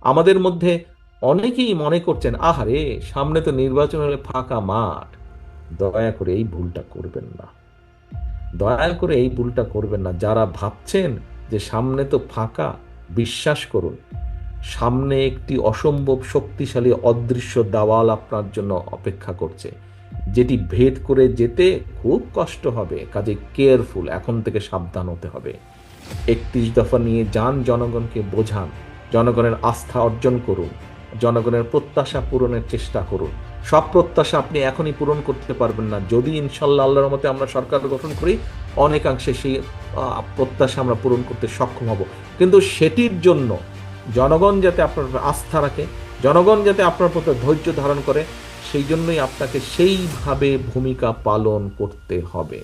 আমাদের মধ্যে অনেকেই মনে করছেন, আহারে, সামনে তো নির্বাচন হলে ফাঁকা মাঠ। দয়া করে এই ভুলটা করবেন না। দয়া করে এই ভুলটা করবেন না। যারা ভাবছেন যে সামনে তো ফাঁকা, বিশ্বাস করুন, সামনে একটি অসম্ভব শক্তিশালী অদৃশ্য দাওয়াল আপনার জন্য অপেক্ষা করছে, যেটি ভেদ করে যেতে খুব কষ্ট হবে। কাজে কেয়ারফুল, এখন থেকে সাবধান হতে হবে। একত্রিশ দফা নিয়ে যান জনগণকে, বোঝান জনগণের আস্থা অর্জন করুন, জনগণের প্রত্যাশা পূরণের চেষ্টা করুন। সব প্রত্যাশা আপনি এখনই পূরণ করতে পারবেন না। যদি ইনশাল্লাহ আল্লাহর মতে আমরা সরকার গঠন করি, অনেকাংশে সেই প্রত্যাশা আমরা পূরণ করতে সক্ষম হব। কিন্তু সেটির জন্য জনগণ যাতে আপনার আস্থা রাখে, জনগণ যাতে আপনার প্রতি ধৈর্য ধারণ করে, সেই জন্যই আপনাকে সেইভাবে ভূমিকা পালন করতে হবে।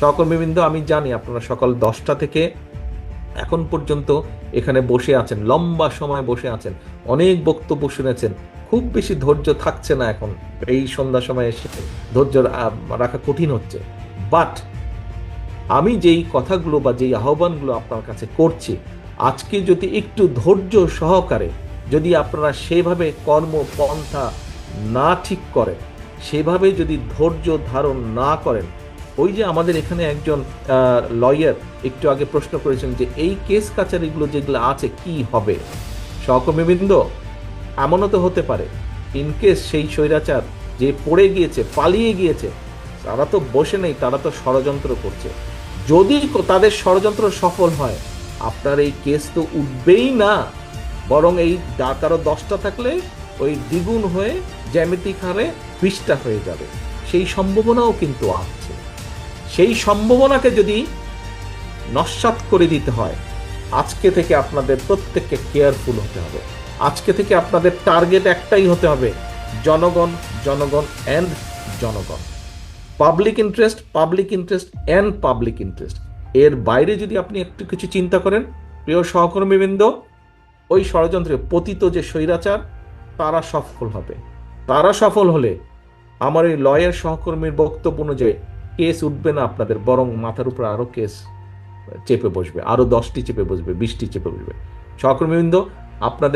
সহকর্মীবৃন্দ, আমি জানি আপনারা সকাল দশটা থেকে এখন পর্যন্ত এখানে বসে আছেন, লম্বা সময় বসে আছেন, অনেক বক্তব্য শুনেছেন, খুব বেশি ধৈর্য থাকছে না এখন। এই সন্ধ্যা সময় এসে ধৈর্য রাখা কঠিন হচ্ছে। বাট আমি যেই কথাগুলো বা যেই আহ্বানগুলো আপনার কাছে করছি, আজকে যদি একটু ধৈর্য সহকারে যদি আপনারা সেভাবে কর্মপন্থা না ঠিক করেন, সেভাবে যদি ধৈর্য ধারণ না করেন ওই যে আমাদের এখানে একজন লয়ার একটু আগে প্রশ্ন করেছেন যে এই কেস কাচারিগুলো যেগুলো আছে, কি হবে? সহকর্মীবৃন্দ এমনও তো হতে পারে। ইনকেস সেই স্বৈরাচার যে পড়ে গিয়েছে, পালিয়ে গিয়েছে, তারা তো বসে নেই, তারা তো ষড়যন্ত্র করছে। যদি তাদের ষড়যন্ত্র সফল হয়, আপনার এই কেস তো উঠবেই না। বরং এই ডাক আরও দশটা থাকলে ওই দ্বিগুণ হয়ে জ্যামিতিক হারে বিশটা হয়ে যাবে। সেই সম্ভাবনাও কিন্তু আছে। সেই সম্ভাবনাকে যদি নস্বাত করে দিতে হয়, আজকে থেকে আপনাদের প্রত্যেককে কেয়ারফুল হতে হবে। আজকে থেকে আপনাদের টার্গেট একটাই হতে হবে, জনগণ জনগণ অ্যান্ড জনগণ। Public interest public interest and public interest এর বাইরে যদি আপনি একটু কিছু চিন্তা করেন, প্রিয় সহকর্মীবৃন্দ, ওই ষড়যন্ত্রে পতিত যে স্বৈরাচার, তারা সফল হবে। তারা সফল হলে আমার এই লয়ের সহকর্মীর বক্তব্য অনুযায়ী কেস উঠবে না আপনাদের, বরং মাথার উপর আরও কেস চেপে বসবে আরও দশটি চেপে বসবে, বিশটি চেপে বসবে। সহকর্মীবৃন্দ আপনাদের